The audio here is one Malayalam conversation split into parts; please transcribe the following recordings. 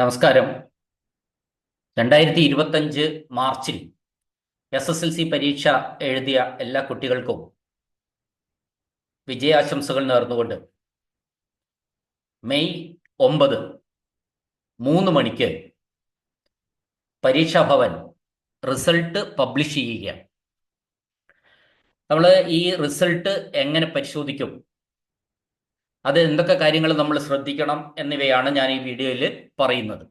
നമസ്കാരം. രണ്ടായിരത്തി ഇരുപത്തഞ്ച് മാർച്ചിൽ എസ് എസ് എൽ സി പരീക്ഷ എഴുതിയ എല്ലാ കുട്ടികൾക്കും വിജയാശംസകൾ നേർന്നുകൊണ്ട് മെയ് ഒമ്പത് മൂന്ന് മണിക്ക് പരീക്ഷാഭവൻ റിസൾട്ട് പബ്ലിഷ് ചെയ്യുകയാണ്. നമ്മൾ ഈ റിസൾട്ട് എങ്ങനെ പരിശോധിക്കും? അത് എന്തൊക്കെ കാര്യങ്ങൾ നമ്മൾ ശ്രദ്ധിക്കണം എന്നിവയാണ് ഞാൻ ഈ വീഡിയോയിൽ പറയുന്നത്.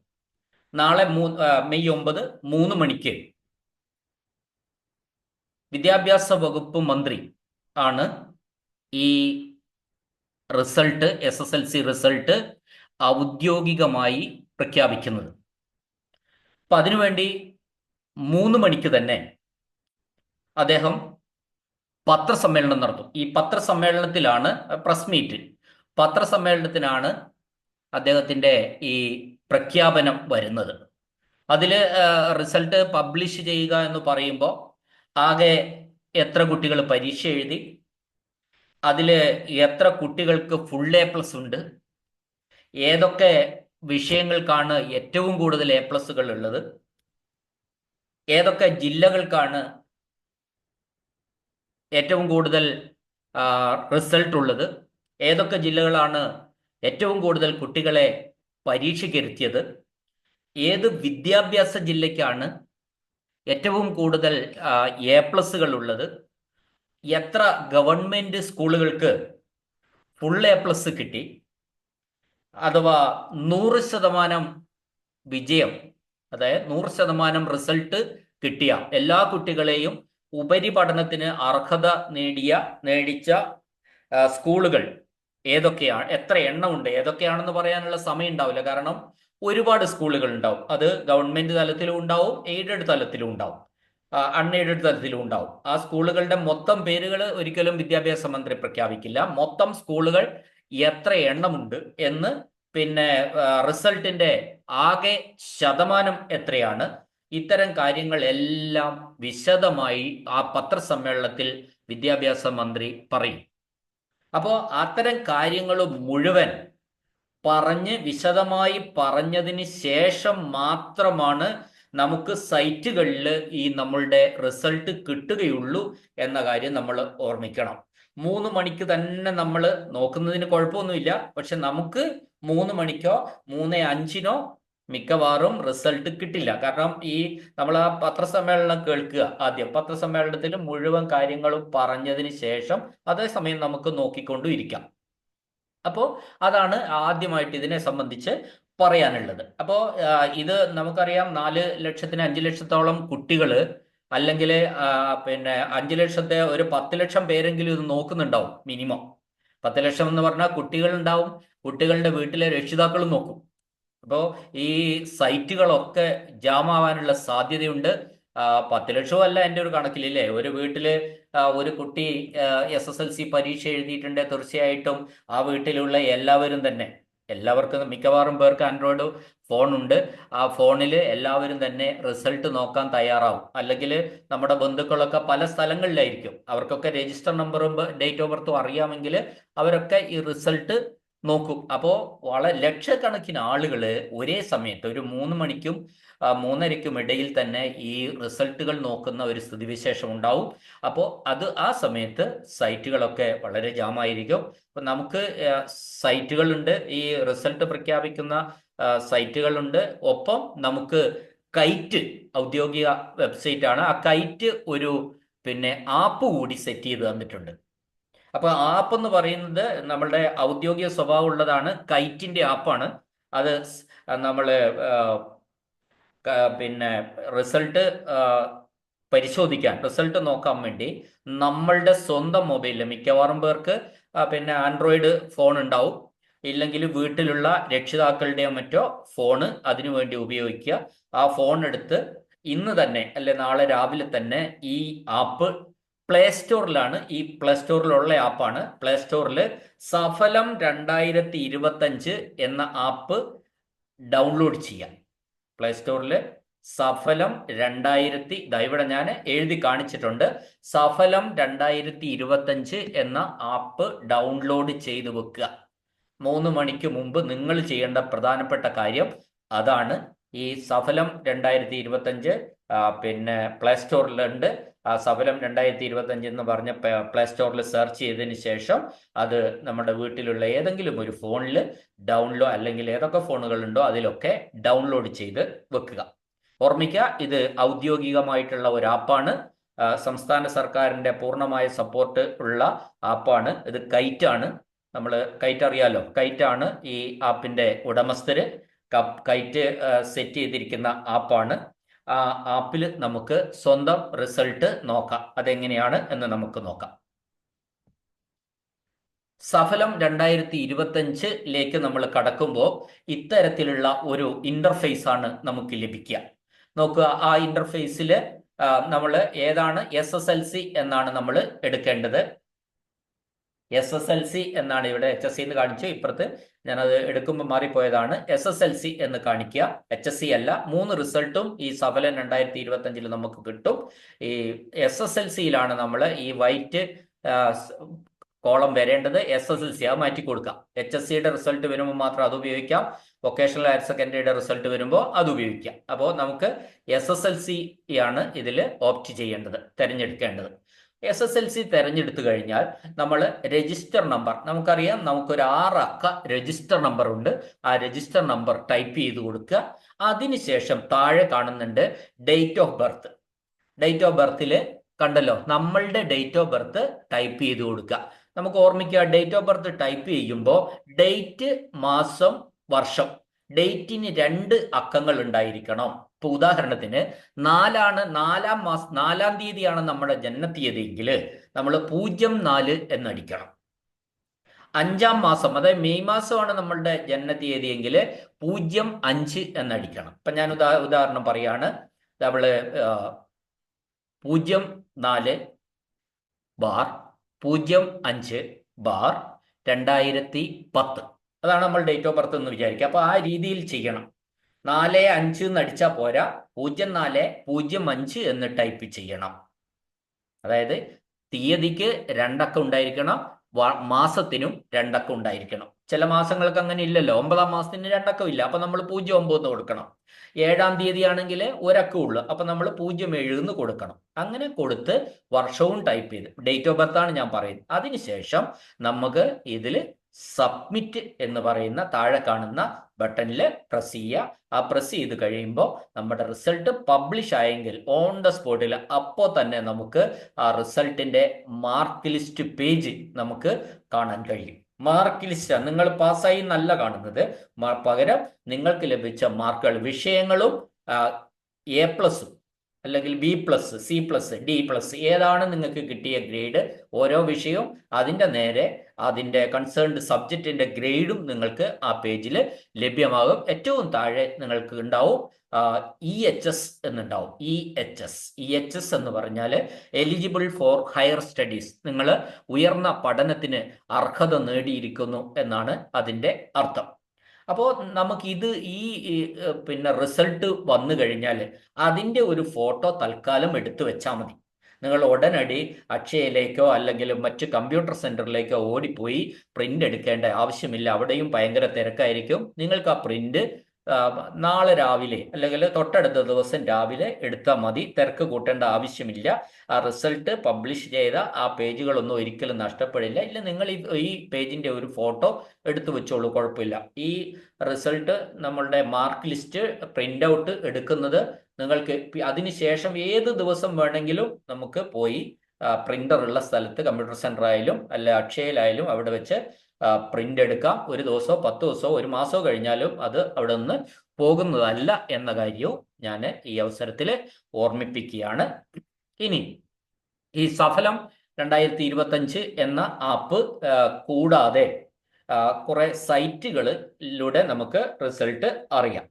നാളെ മൂ മെയ് ഒമ്പത് മൂന്ന് മണിക്ക് വിദ്യാഭ്യാസ വകുപ്പ് മന്ത്രി ആണ് ഈ result S S L C result ഔദ്യോഗികമായി പ്രഖ്യാപിക്കുന്നത്. അപ്പം അതിനുവേണ്ടി മൂന്ന് മണിക്ക് തന്നെ അദ്ദേഹം പത്രസമ്മേളനം നടത്തും. ഈ പത്രസമ്മേളനത്തിലാണ് പ്രസ് മീറ്റ് പത്രസമ്മേളനത്തിനാണ് അദ്ദേഹത്തിന്റെ ഈ പ്രഖ്യാപനം വരുന്നത്. അതിൽ റിസൾട്ട് പബ്ലിഷ് ചെയ്യുക എന്ന് പറയുമ്പോൾ ആകെ എത്ര കുട്ടികൾ പരീക്ഷ എഴുതി അതിൽ എത്ര കുട്ടികൾക്ക് ഫുൾ എ പ്ലസ് ഉണ്ട് ഏതൊക്കെ വിഷയങ്ങൾക്കാണ് ഏറ്റവും കൂടുതൽ എ പ്ലസുകൾ ഉള്ളത് ഏതൊക്കെ ജില്ലകൾക്കാണ് ഏറ്റവും കൂടുതൽ റിസൾട്ട് ഉള്ളത് ഏതൊക്കെ ജില്ലകളാണ് ഏറ്റവും കൂടുതൽ കുട്ടികളെ പരീക്ഷയ്ക്കിരുത്തിയത് ഏത് വിദ്യാഭ്യാസ ജില്ലയ്ക്കാണ് ഏറ്റവും കൂടുതൽ എ പ്ലസുകൾ ഉള്ളത്? എത്ര ഗവൺമെന്റ് സ്കൂളുകൾക്ക് ഫുൾ എ പ്ലസ് കിട്ടി? അഥവാ നൂറ് ശതമാനം വിജയം അതായത് നൂറ് ശതമാനം റിസൾട്ട് കിട്ടിയ എല്ലാ കുട്ടികളെയും ഉപരിപഠനത്തിന് അർഹത നേടിയ നേടിച്ച സ്കൂളുകൾ ഏതൊക്കെയാണ് എത്ര എണ്ണം ഉണ്ട് ഏതൊക്കെയാണെന്ന് പറയാനുള്ള സമയം ഉണ്ടാവില്ല കാരണം ഒരുപാട് സ്കൂളുകൾ ഉണ്ടാവും അത് ഗവൺമെന്റ് തലത്തിലും ഉണ്ടാവും എയ്ഡഡ് തലത്തിലും ഉണ്ടാവും. അൺഎയ്ഡഡ് തലത്തിലും ഉണ്ടാവും. ആ സ്കൂളുകളുടെ മൊത്തം പേരുകൾ ഒരിക്കലും വിദ്യാഭ്യാസ മന്ത്രി പ്രഖ്യാപിക്കില്ല. മൊത്തം സ്കൂളുകൾ എത്ര എണ്ണമുണ്ട് എന്ന് പിന്നെ റിസൾട്ടിന്റെ ആകെ ശതമാനം എത്രയാണ്? ഇത്തരം കാര്യങ്ങൾ എല്ലാം വിശദമായി ആ പത്രസമ്മേളനത്തിൽ വിദ്യാഭ്യാസ മന്ത്രി പറയും. അപ്പോൾ അത്തരം കാര്യങ്ങൾ മുഴുവൻ പറഞ്ഞ് വിശദമായി പറഞ്ഞതിന് ശേഷം മാത്രമാണ് നമുക്ക് സൈറ്റുകളിൽ ഈ നമ്മളുടെ റിസൾട്ട് കിട്ടുകയുള്ളൂ എന്ന കാര്യം നമ്മൾ ഓർമ്മിക്കണം. മൂന്ന് മണിക്ക് തന്നെ നമ്മൾ നോക്കുന്നതിന് കുഴപ്പമൊന്നുമില്ല. പക്ഷെ നമുക്ക് മൂന്ന് മണിക്കോ മൂന്ന് അഞ്ചിനോ മിക്കവാറും റിസൾട്ട് കിട്ടില്ല. കാരണം ഈ നമ്മൾ ആ പത്രസമ്മേളനം കേൾക്കുക. ആദ്യം പത്രസമ്മേളനത്തിൽ മുഴുവൻ കാര്യങ്ങളും പറഞ്ഞതിന് ശേഷം അതേസമയം നമുക്ക് നോക്കിക്കൊണ്ടിരിക്കാം അപ്പോൾ അതാണ് ആദ്യമായിട്ട് ഇതിനെ സംബന്ധിച്ച് പറയാനുള്ളത്. അപ്പോൾ ഇത് നമുക്കറിയാം നാല് ലക്ഷത്തിന് അഞ്ച് ലക്ഷത്തോളം കുട്ടികൾ അല്ലെങ്കിൽ പിന്നെ അഞ്ച് ലക്ഷത്തെ ഒരു പത്ത് ലക്ഷം പേരെങ്കിലും ഇത് നോക്കുന്നുണ്ടാവും മിനിമം. പത്ത് ലക്ഷം എന്ന് പറഞ്ഞാൽ കുട്ടികൾ ഉണ്ടാവും കുട്ടികളുടെ വീട്ടിലെ രക്ഷിതാക്കളും നോക്കും. അപ്പോൾ ഈ സൈറ്റുകളൊക്കെ ജാമാവാനുള്ള സാധ്യതയുണ്ട്. പത്ത് ലക്ഷവും അല്ല എന്റെ ഒരു കണക്കിലില്ലേ? ഒരു വീട്ടിൽ ഒരു കുട്ടി എസ് എസ് എൽ സി പരീക്ഷ എഴുതിയിട്ടുണ്ട് തീർച്ചയായിട്ടും ആ വീട്ടിലുള്ള എല്ലാവരും തന്നെ. എല്ലാവർക്കും മിക്കവാറും പേർക്ക് ആൻഡ്രോയിഡ് ഫോൺ ഉണ്ട് ആ ഫോണിൽ എല്ലാവരും തന്നെ റിസൾട്ട് നോക്കാൻ തയ്യാറാവും. അല്ലെങ്കിൽ നമ്മുടെ ബന്ധുക്കളൊക്കെ പല സ്ഥലങ്ങളിലായിരിക്കും. അവർക്കൊക്കെ രജിസ്റ്റർ നമ്പറും ഡേറ്റ് ഓഫ് ബർത്തും അറിയാമെങ്കിൽ അവരൊക്കെ ഈ റിസൾട്ട് നോക്കും. അപ്പോൾ വളരെ ലക്ഷക്കണക്കിന് ആളുകൾ ഒരേ സമയത്ത് ഒരു മൂന്ന് മണിക്കും മൂന്നരയ്ക്കും ഇടയിൽ തന്നെ ഈ റിസൾട്ടുകൾ നോക്കുന്ന ഒരു സ്ഥിതിവിശേഷം ഉണ്ടാവും. അപ്പോൾ അത് ആ സമയത്ത് സൈറ്റുകളൊക്കെ വളരെ ജാമായിരിക്കും. അപ്പം നമുക്ക് സൈറ്റുകളുണ്ട്. ഈ റിസൾട്ട് പ്രഖ്യാപിക്കുന്ന സൈറ്റുകളുണ്ട്. ഒപ്പം നമുക്ക് കൈറ്റ് ഔദ്യോഗിക വെബ്സൈറ്റ് ആണ് ആ കൈറ്റ് ഒരു പിന്നെ ആപ്പ് കൂടി സെറ്റ് ചെയ്ത് തന്നിട്ടുണ്ട്. അപ്പോൾ ആപ്പ് എന്ന് പറയുന്നത് നമ്മളുടെ ഔദ്യോഗിക സ്വഭാവം ഉള്ളതാണ് കൈറ്റിന്റെ ആപ്പാണ് അത് നമ്മൾ പിന്നെ റിസൾട്ട് പരിശോധിക്കാൻ റിസൾട്ട് നോക്കാൻ വേണ്ടി നമ്മളുടെ സ്വന്തം മൊബൈലിൽ മിക്കവാറും പേർക്ക് പിന്നെ ആൻഡ്രോയിഡ് ഫോൺ ഉണ്ടാവും. ഇല്ലെങ്കിൽ വീട്ടിലുള്ള രക്ഷിതാക്കളുടെയോ മറ്റോ ഫോണ് അതിനു വേണ്ടി ഉപയോഗിക്കുക. ആ ഫോൺ എടുത്ത് ഇന്ന് തന്നെ അല്ലെ നാളെ രാവിലെ തന്നെ ഈ ആപ്പ് പ്ലേ സ്റ്റോറിലാണ് ഈ പ്ലേ സ്റ്റോറിലുള്ള ആപ്പാണ്. പ്ലേ സ്റ്റോറിൽ സഫലം രണ്ടായിരത്തി ഇരുപത്തഞ്ച് എന്ന ആപ്പ് ഡൗൺലോഡ് ചെയ്യാം. പ്ലേ സ്റ്റോറിൽ സഫലം രണ്ടായിരത്തി ഇവിടെ ഞാൻ എഴുതി കാണിച്ചിട്ടുണ്ട്. സഫലം രണ്ടായിരത്തി ഇരുപത്തഞ്ച് എന്ന ആപ്പ് ഡൗൺലോഡ് ചെയ്തു വെക്കുക. മൂന്ന് മണിക്ക് മുമ്പ് നിങ്ങൾ ചെയ്യേണ്ട പ്രധാനപ്പെട്ട കാര്യം അതാണ്. ഈ സഫലം രണ്ടായിരത്തി ഇരുപത്തഞ്ച് പിന്നെ പ്ലേ സ്റ്റോറിലുണ്ട് സഫലം രണ്ടായിരത്തി ഇരുപത്തി അഞ്ച് എന്ന് പറഞ്ഞ പ്ലേ സ്റ്റോറിൽ സെർച്ച് ചെയ്തതിന് ശേഷം അത് നമ്മുടെ വീട്ടിലുള്ള ഏതെങ്കിലും ഒരു ഫോണിൽ ഡൗൺലോഡ് അല്ലെങ്കിൽ ഏതൊക്കെ ഫോണുകളുണ്ടോ അതിലൊക്കെ ഡൗൺലോഡ് ചെയ്ത് വെക്കുക. ഓർമ്മിക്കുക ഇത് ഔദ്യോഗികമായിട്ടുള്ള ഒരു ആപ്പാണ്. സംസ്ഥാന സർക്കാരിന്റെ പൂർണമായ സപ്പോർട്ട് ഉള്ള ആപ്പാണ്. ഇത് കൈറ്റ് ആണ് നമ്മൾ കൈറ്റ് അറിയാലോ? കൈറ്റ് ആണ് ഈ ആപ്പിന്റെ ഉടമസ്ഥര്. കൈറ്റ് സെറ്റ് ചെയ്തിരിക്കുന്ന ആപ്പാണ്. ആപ്പിൽ നമുക്ക് സ്വന്തം റിസൾട്ട് നോക്കാം. അതെങ്ങനെയാണ് എന്ന് നമുക്ക് നോക്കാം. സഫലം രണ്ടായിരത്തി ഇരുപത്തഞ്ചിലേക്ക് നമ്മൾ കടക്കുമ്പോൾ ഇത്തരത്തിലുള്ള ഒരു ഇന്റർഫേസ് ആണ് നമുക്ക് ലഭിക്കുക. നോക്കുക ആ ഇന്റർഫേസിൽ നമ്മൾ ഏതാണ് എസ് എസ് എൽ സി എന്നാണ് നമ്മൾ എടുക്കേണ്ടത്. എസ് എസ് എൽ സി എന്നാണ് ഇവിടെ എച്ച് എസ് സി എന്ന് കാണിച്ചു. ഇപ്പുറത്ത് ഞാനത് എടുക്കുമ്പോൾ മാറിപ്പോയതാണ് എസ് എസ് എൽ സി എന്ന് കാണിക്കുക. എച്ച് എസ് സി അല്ല മൂന്ന് റിസൾട്ടും ഈ സഫലൻ രണ്ടായിരത്തി ഇരുപത്തി അഞ്ചിൽ നമുക്ക് കിട്ടും. ഈ എസ് എസ് എൽ സിയിലാണ് നമ്മൾ ഈ വൈറ്റ് കോളം വരേണ്ടത്. എസ് എസ് എൽ സി അത് മാറ്റി കൊടുക്കാം. എച്ച് എസ് സിയുടെ റിസൾട്ട് വരുമ്പോൾ മാത്രം അത് ഉപയോഗിക്കാം. വൊക്കേഷണൽ ഹയർ സെക്കൻഡറിയുടെ റിസൾട്ട് വരുമ്പോൾ അത് ഉപയോഗിക്കാം. അപ്പോൾ നമുക്ക് എസ് എസ് എൽ സി ആണ് ഇതിൽ ഓപ്റ്റ് ചെയ്യേണ്ടത് തിരഞ്ഞെടുക്കേണ്ടത്. എസ് എസ് എൽ സി തെരഞ്ഞെടുത്തു കഴിഞ്ഞാൽ നമ്മൾ രജിസ്റ്റർ നമ്പർ നമുക്കറിയാം നമുക്കൊരു ആറ് അക്ക രജിസ്റ്റർ നമ്പർ ഉണ്ട്. ആ രജിസ്റ്റർ നമ്പർ ടൈപ്പ് ചെയ്ത് കൊടുക്കുക. അതിനുശേഷം താഴെ കാണുന്നുണ്ട് date of birth date of ബർത്തിൽ കണ്ടല്ലോ നമ്മളുടെ ഡേറ്റ് ഓഫ് ബർത്ത് ടൈപ്പ് ചെയ്ത് കൊടുക്കുക. നമുക്ക് ഓർമ്മിക്കുക ഡേറ്റ് ഓഫ് ബർത്ത് ടൈപ്പ് ചെയ്യുമ്പോൾ ഡേറ്റ് മാസം വർഷം. ഡേറ്റിന് രണ്ട് അക്കങ്ങൾ ഉണ്ടായിരിക്കണം. ഇപ്പൊ ഉദാഹരണത്തിന് നാലാണ് നാലാം മാസം നാലാം തീയതിയാണ് നമ്മുടെ ജന്മതീയതിയെങ്കിൽ നമ്മൾ പൂജ്യം നാല് എന്നടിക്കണം. അഞ്ചാം മാസം അതായത് മെയ് മാസമാണ് നമ്മളുടെ എങ്കിൽ പൂജ്യം അഞ്ച് എന്നടിക്കണം. ഇപ്പൊ ഞാൻ ഉദാ ഉദാഹരണം പറയാണ്. നമ്മൾ പൂജ്യം നാല് ബാർ പൂജ്യം അഞ്ച് ബാർ രണ്ടായിരത്തി പത്ത്. അതാണ് നമ്മൾ ഡേറ്റ് ഓഫ് ബർത്ത് എന്ന് വിചാരിക്കുക. അപ്പൊ ആ രീതിയിൽ ചെയ്യണം. നാല് അഞ്ച് എന്ന് അടിച്ചാൽ പോരാ. പൂജ്യം നാല് പൂജ്യം അഞ്ച് എന്ന് ടൈപ്പ് ചെയ്യണം. അതായത് തീയതിക്ക് രണ്ടക്കം ഉണ്ടായിരിക്കണം മാസത്തിനും രണ്ടക്കം ഉണ്ടായിരിക്കണം. ചില മാസങ്ങൾക്ക് അങ്ങനെ ഇല്ലല്ലോ. ഒമ്പതാം മാസത്തിന് രണ്ടക്കം ഇല്ല. അപ്പൊ നമ്മൾ പൂജ്യം ഒമ്പത് കൊടുക്കണം. ഏഴാം തീയതി ആണെങ്കിൽ ഒരക്കം ഉള്ളു. അപ്പൊ നമ്മൾ പൂജ്യം ഏഴ് എന്ന് കൊടുക്കണം. അങ്ങനെ കൊടുത്ത് വർഷവും ടൈപ്പ് ചെയ്ത്. ഡേറ്റ് ഓഫ് ബർത്ത് ആണ് ഞാൻ പറയുന്നത്. അതിനുശേഷം നമുക്ക് ഇതിൽ സബ്മിറ്റ് എന്ന് പറയുന്ന താഴെ കാണുന്ന ബട്ടണിൽ പ്രസ് ചെയ്യുക. ആ പ്രസ് ചെയ്ത് കഴിയുമ്പോൾ നമ്മുടെ റിസൾട്ട് പബ്ലിഷ് ആയെങ്കിൽ ഓൺ ദ സ്പോട്ടിൽ അപ്പോൾ തന്നെ നമുക്ക് ആ റിസൾട്ടിന്റെ മാർക്ക് ലിസ്റ്റ് പേജ് നമുക്ക് കാണാൻ കഴിയും. മാർക്ക് ലിസ്റ്റ് നിങ്ങൾ പാസ്സായി നല്ല കാണുന്നത്. പകരം നിങ്ങൾക്ക് ലഭിച്ച മാർക്കുകൾ വിഷയങ്ങളും എ പ്ലസും അല്ലെങ്കിൽ B plus C plus D plus ഏതാണ് നിങ്ങൾക്ക് കിട്ടിയ ഗ്രേഡ് ഓരോ വിഷയവും അതിന്റെ നേരെ അതിന്റെ കൺസേൺഡ് സബ്ജക്റ്റിന്റെ ഗ്രേഡും നിങ്ങൾക്ക് ആ പേജിൽ ലഭ്യമാകും. ഏറ്റവും താഴെ നിങ്ങൾക്ക് ഉണ്ടാവും E H S എന്നുണ്ടാവും. E H S E H S എന്ന് പറഞ്ഞാൽ എലിജിബിൾ ഫോർ ഹയർ സ്റ്റഡീസ് നിങ്ങൾ ഉയർന്ന പഠനത്തിന് അർഹത നേടിയിരിക്കുന്നു എന്നാണ് അതിന്റെ അർത്ഥം. അപ്പോൾ നമുക്കിത് ഈ പിന്നെ റിസൾട്ട് വന്നു കഴിഞ്ഞാൽ അതിന്റെ ഒരു ഫോട്ടോ തൽക്കാലം എടുത്തു വെച്ചാൽ മതി. നിങ്ങൾ ഉടനടി അക്ഷയയിലേക്കോ അല്ലെങ്കിൽ മറ്റ് കമ്പ്യൂട്ടർ സെന്ററിലേക്കോ ഓടിപ്പോയി പ്രിന്റ് എടുക്കേണ്ട ആവശ്യമില്ല. അവിടെയും ഭയങ്കര തിരക്കായിരിക്കും. നിങ്ങൾക്ക് ആ പ്രിന്റ് നാളെ രാവിലെ അല്ലെങ്കിൽ തൊട്ടടുത്ത ദിവസം രാവിലെ എടുത്താൽ മതി. തിരക്ക് കൂട്ടേണ്ട ആവശ്യമില്ല. ആ റിസൾട്ട് പബ്ലിഷ് ചെയ്ത ആ പേജുകളൊന്നും ഒരിക്കലും നഷ്ടപ്പെടില്ല. ഇല്ല നിങ്ങൾ ഈ പേജിന്റെ ഒരു ഫോട്ടോ എടുത്തു വെച്ചോളൂ കുഴപ്പമില്ല. ഈ റിസൾട്ട് നമ്മളുടെ മാർക്ക് ലിസ്റ്റ് പ്രിന്റ് ഔട്ട് എടുക്കുന്നത് നിങ്ങൾക്ക് അതിനുശേഷം ഏത് ദിവസം വേണമെങ്കിലും നമുക്ക് പോയി പ്രിന്റർ ഉള്ള സ്ഥലത്ത് കമ്പ്യൂട്ടർ സെന്റർ ആയാലും അല്ല അക്ഷയയിലായാലും അവിടെ വെച്ച് പ്രിന്റ് എടുക്കാം. ഒരു ദിവസമോ പത്ത് ദിവസമോ ഒരു മാസമോ കഴിഞ്ഞാലും അത് അവിടെ നിന്ന് പോകുന്നതല്ല എന്ന കാര്യവും ഞാൻ ഈ അവസരത്തിൽ ഓർമ്മിപ്പിക്കുകയാണ്. ഇനി ഈ സഫലം രണ്ടായിരത്തി ഇരുപത്തഞ്ച് എന്ന ആപ്പ് കൂടാതെ കുറെ സൈറ്റുകളിലൂടെ നമുക്ക് റിസൾട്ട് അറിയാം.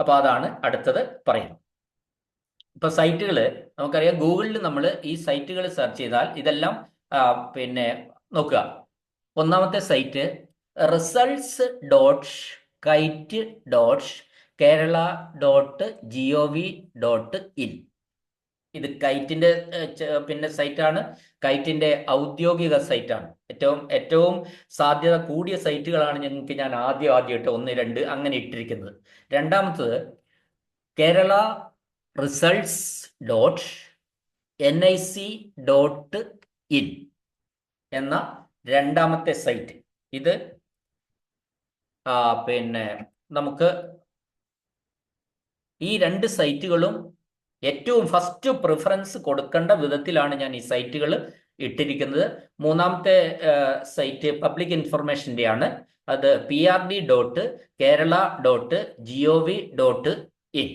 അപ്പൊ അതാണ് അടുത്തത് പറയുന്നത്. ഇപ്പൊ സൈറ്റുകൾ നമുക്കറിയാം ഗൂഗിളിൽ നമ്മൾ ഈ സൈറ്റുകൾ സെർച്ച് ചെയ്താൽ ഇതെല്ലാം പിന്നെ നോക്കുക. ഒന്നാമത്തെ site results dot kite dot Kerala dot G O V dot in ഇത് കൈറ്റിന്റെ പിന്നെ സൈറ്റാണ്. കൈറ്റിന്റെ ഔദ്യോഗിക സൈറ്റാണ്. ഏറ്റവും ഏറ്റവും സാധ്യത കൂടിയ സൈറ്റുകളാണ് ഞങ്ങൾക്ക് ഞാൻ ആദ്യം ആദ്യമായിട്ട് ഒന്ന് രണ്ട് അങ്ങനെ ഇട്ടിരിക്കുന്നത്. രണ്ടാമത്തത് Kerala results dot N I C dot in എന്ന രണ്ടാമത്തെ സൈറ്റ്. ഇത് പിന്നെ നമുക്ക് ഈ രണ്ട് സൈറ്റുകളും ഏറ്റവും ഫസ്റ്റ് പ്രിഫറൻസ് കൊടുക്കേണ്ട വിധത്തിലാണ് ഞാൻ ഈ സൈറ്റുകൾ ഇട്ടിരിക്കുന്നത്. മൂന്നാമത്തെ സൈറ്റ് പബ്ലിക് ഇൻഫർമേഷന്റെ ആണ്. അത് P R D dot Kerala dot G O V dot in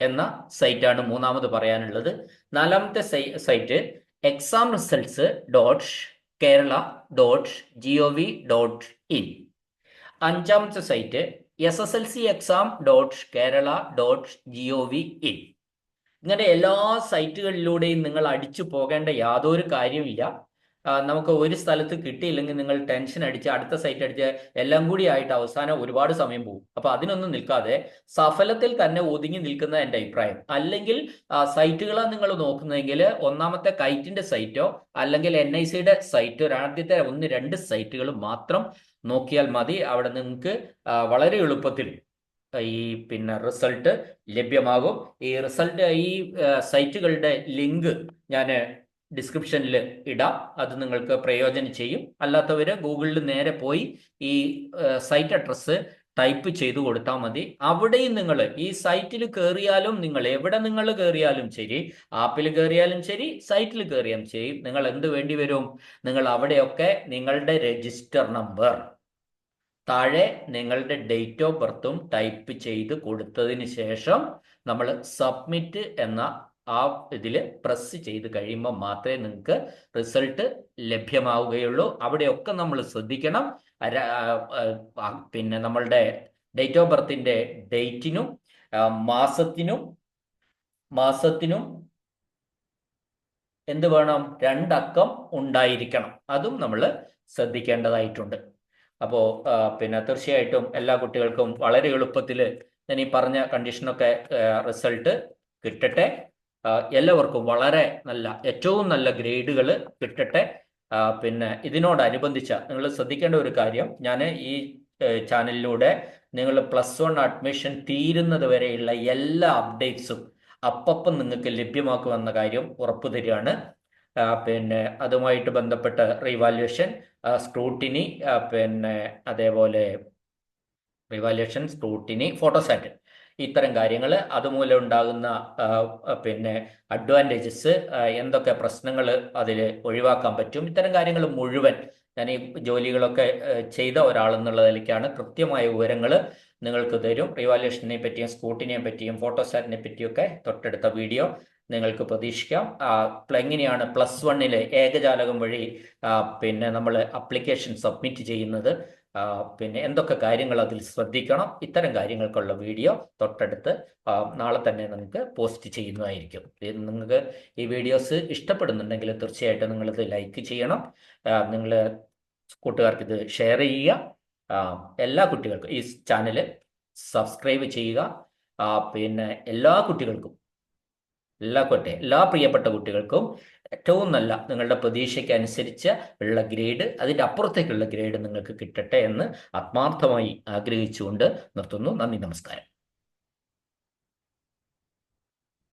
എന്ന സൈറ്റാണ് മൂന്നാമത് പറയാനുള്ളത്. നാലാമത്തെ site exam results dot Kerala dot G O V dot in അഞ്ചാമത്തെ site S S L C exam dot Kerala dot G O V in ഇങ്ങനെ എല്ലാ സൈറ്റുകളിലൂടെയും നിങ്ങൾ അടിച്ചു പോകേണ്ട യാതൊരു കാര്യമില്ല നമുക്ക് ഒരു സ്ഥലത്ത് കിട്ടിയില്ലെങ്കിൽ നിങ്ങൾ ടെൻഷൻ അടിച്ച് അടുത്ത സൈറ്റ് അടിച്ച് എല്ലാം കൂടി ആയിട്ട് അവസാനം ഒരുപാട് സമയം പോകും. അപ്പൊ അതിനൊന്നും നിൽക്കാതെ സഫലത്തിൽ തന്നെ ഒതുങ്ങി നിൽക്കുന്ന എന്റെ അഭിപ്രായം. അല്ലെങ്കിൽ സൈറ്റുകളാണ് നിങ്ങൾ നോക്കുന്നതെങ്കിൽ ഒന്നാമത്തെ കൈറ്റിന്റെ സൈറ്റോ അല്ലെങ്കിൽ എൻ ഐ സിയുടെ സൈറ്റോ ആദ്യത്തെ ഒന്ന് രണ്ട് സൈറ്റുകൾ മാത്രം നോക്കിയാൽ മതി. അവിടെ നിങ്ങൾക്ക് വളരെ എളുപ്പത്തിൽ ഈ പിന്നെ റിസൾട്ട് ലഭ്യമാകും. ഈ റിസൾട്ട് ഈ സൈറ്റുകളുടെ ലിങ്ക് ഞാൻ ഡിസ്ക്രിപ്ഷനിൽ ഇടാം. അത് നിങ്ങൾക്ക് പ്രയോജനം ചെയ്യും. അല്ലാത്തവർ ഗൂഗിളിൽ നേരെ പോയി ഈ സൈറ്റ് അഡ്രസ്സ് ടൈപ്പ് ചെയ്തു കൊടുത്താൽ മതി. അവിടെയും നിങ്ങൾ ഈ സൈറ്റിൽ കയറിയാലും നിങ്ങൾ എവിടെ നിങ്ങൾ കയറിയാലും ശരി ആപ്പിൽ കയറിയാലും ശരി സൈറ്റിൽ കയറിയാലും ശരി. നിങ്ങൾ എന്ത് വേണ്ടി വരും? നിങ്ങൾ അവിടെയൊക്കെ നിങ്ങളുടെ രജിസ്റ്റർ നമ്പർ താഴെ നിങ്ങളുടെ ഡേറ്റ് ഓഫ് ബർത്തും ടൈപ്പ് ചെയ്ത് കൊടുത്തതിന് ശേഷം നമ്മൾ സബ്മിറ്റ് എന്ന ആ ഇതിൽ പ്രസ് ചെയ്ത് കഴിയുമ്പോൾ മാത്രമേ നിങ്ങൾക്ക് റിസൾട്ട് ലഭ്യമാവുകയുള്ളൂ. അവിടെയൊക്കെ നമ്മൾ ശ്രദ്ധിക്കണം. പിന്നെ നമ്മളുടെ ഡേറ്റ് ഓഫ് ബർത്തിന്റെ ഡേറ്റിനും മാസത്തിനും മാസത്തിനും എന്ത് വേണം? രണ്ടക്കം ഉണ്ടായിരിക്കണം. അതും നമ്മൾ ശ്രദ്ധിക്കേണ്ടതായിട്ടുണ്ട്. അപ്പോൾ പിന്നെ തീർച്ചയായിട്ടും എല്ലാ കുട്ടികൾക്കും വളരെ എളുപ്പത്തിൽ ഞാൻ ഈ പറഞ്ഞ കണ്ടീഷനൊക്കെ റിസൾട്ട് കിട്ടട്ടെ. എല്ലാവർക്കും വളരെ നല്ല ഏറ്റവും നല്ല ഗ്രേഡുകൾ കിട്ടട്ടെ. പിന്നെ ഇതിനോടനുബന്ധിച്ച നിങ്ങൾ ശ്രദ്ധിക്കേണ്ട ഒരു കാര്യം ഞാൻ ഈ ചാനലിലൂടെ നിങ്ങൾ പ്ലസ് വൺ അഡ്മിഷൻ തീരുന്നത് വരെയുള്ള എല്ലാ അപ്ഡേറ്റ്സും അപ്പം നിങ്ങൾക്ക് ലഭ്യമാക്കുമെന്ന കാര്യം ഉറപ്പു തരികയാണ്. പിന്നെ അതുമായിട്ട് ബന്ധപ്പെട്ട റിവാലുവേഷൻ സ്ക്രൂട്ടിനി പിന്നെ അതേപോലെ റിവാലുവേഷൻ സ്ക്രൂട്ടിനി ഫോട്ടോസാറ്റ് ഇത്തരം കാര്യങ്ങൾ അതുമൂലം ഉണ്ടാകുന്ന പിന്നെ അഡ്വാന്റേജസ് എന്തൊക്കെ പ്രശ്നങ്ങൾ അതിൽ ഒഴിവാക്കാൻ പറ്റും. ഇത്തരം കാര്യങ്ങൾ മുഴുവൻ ഞാൻ ഈ ജോലികളൊക്കെ ചെയ്ത ഒരാളെന്നുള്ള നിലയ്ക്കാണ് കൃത്യമായ വിവരങ്ങൾ നിങ്ങൾക്ക് തരും. റിവാലുവേഷനെ പറ്റിയും സ്കൂട്ടിനെ പറ്റിയും ഫോട്ടോസാറ്റിനെ പറ്റിയൊക്കെ തൊട്ടടുത്ത വീഡിയോ നിങ്ങൾക്ക് പ്രതീക്ഷിക്കാം. എങ്ങനെയാണ് പ്ലസ് വണ്ണിലെ ഏകജാലകം വഴി പിന്നെ നമ്മൾ അപ്ലിക്കേഷൻ സബ്മിറ്റ് ചെയ്യുന്നത്. പിന്നെ എന്തൊക്കെ കാര്യങ്ങൾ അതിൽ ശ്രദ്ധിക്കണം ഇത്തരം കാര്യങ്ങൾക്കുള്ള വീഡിയോ തൊട്ടടുത്ത് നാളെ തന്നെ നിങ്ങൾക്ക് പോസ്റ്റ് ചെയ്യുന്നതായിരിക്കും. നിങ്ങൾക്ക് ഈ വീഡിയോസ് ഇഷ്ടപ്പെടുന്നുണ്ടെങ്കിൽ തീർച്ചയായിട്ടും നിങ്ങളിത് ലൈക്ക് ചെയ്യണം. നിങ്ങൾ കൂട്ടുകാർക്ക് ഇത് ഷെയർ ചെയ്യുക. എല്ലാ കുട്ടികൾക്കും ഈ ചാനൽ സബ്സ്ക്രൈബ് ചെയ്യുക. പിന്നെ എല്ലാ കുട്ടികൾക്കും എല്ലാ കുട്ടി എല്ലാ പ്രിയപ്പെട്ട കുട്ടികൾക്കും ഏറ്റവും നല്ല നിങ്ങളുടെ പ്രതീക്ഷയ്ക്ക് അനുസരിച്ച് ഉള്ള ഗ്രേഡ് അതിന്റെ അപ്പുറത്തേക്കുള്ള ഗ്രേഡ് നിങ്ങൾക്ക് കിട്ടട്ടെ എന്ന് ആത്മാർത്ഥമായി ആഗ്രഹിച്ചുകൊണ്ട് നിർത്തുന്നു. നന്ദി നമസ്കാരം.